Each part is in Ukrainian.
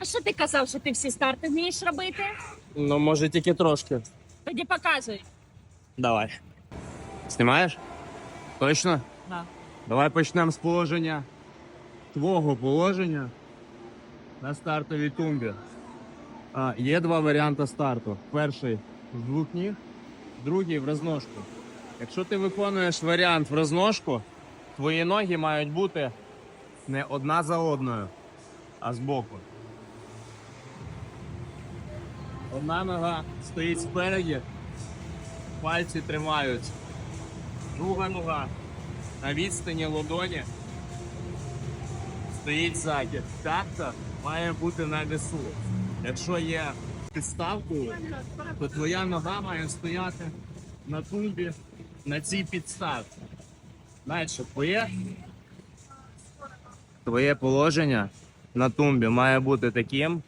А що ти казав, що ти всі старти вмієш робити? Ну, може, тільки трошки. Тоді показуй. Давай. Знімаєш? Точно? Да. Давай почнемо з положення. Твого положення на стартовій тумбі. А, є два варіанти старту. Перший з двох ніг, другий в розножку. Якщо ти виконуєш варіант в розножку, твої ноги мають бути не одна за одною, а збоку. Одна нога стоїть спереді, пальці тримають. Друга нога на відстані ладоні стоїть ззаді. Так-то має бути на весу. Якщо є підставкою, то твоя нога має стояти на тумбі на цій підставці. Далі, твоє, твоє положення на тумбі має бути таким,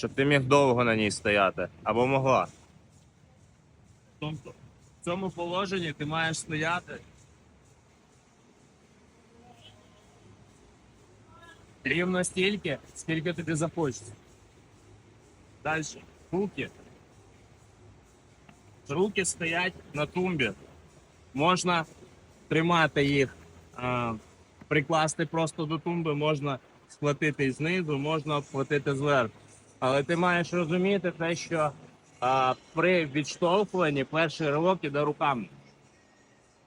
щоб ти міг довго на ній стояти або могла. Тобто в цьому положенні ти маєш стояти рівно стільки, скільки тобі захочеться. Далі. Руки. Руки стоять на тумбі. Можна тримати їх, прикласти просто до тумби, можна схватити знизу, можна обхватити зверху. Але ти маєш розуміти те, що а, при відштовхуванні перший ривок іде руками.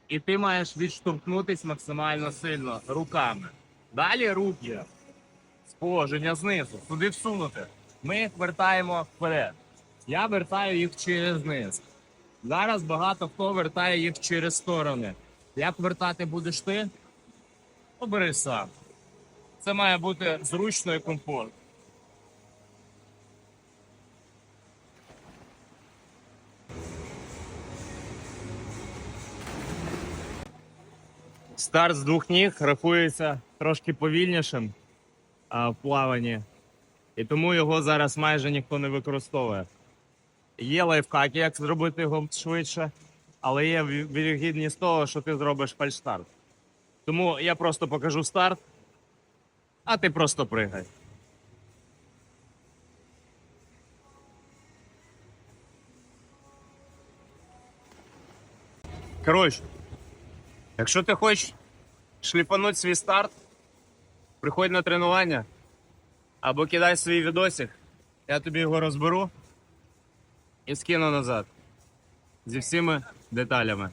І ти маєш відштовхнутися максимально сильно руками. Далі руки з положення знизу, туди всунути. Ми їх вертаємо вперед. Я вертаю їх через низ. Зараз багато хто вертає їх через сторони. Як вертати будеш ти? Обери сам. Це має бути зручно і комфортно. Старт з двох ніг рахується трошки повільнішим а, в плаванні, і тому його зараз майже ніхто не використовує. Є лайфхаки, як зробити його швидше, але є ві- вірогідність того, що ти зробиш фальшстарт. Тому я просто покажу старт, а ти просто пригай. Коротше, якщо ти хочеш шліпануть свій старт, приходь на тренування або кидай свій відосик, я тобі його розберу і скину назад зі всіми деталями.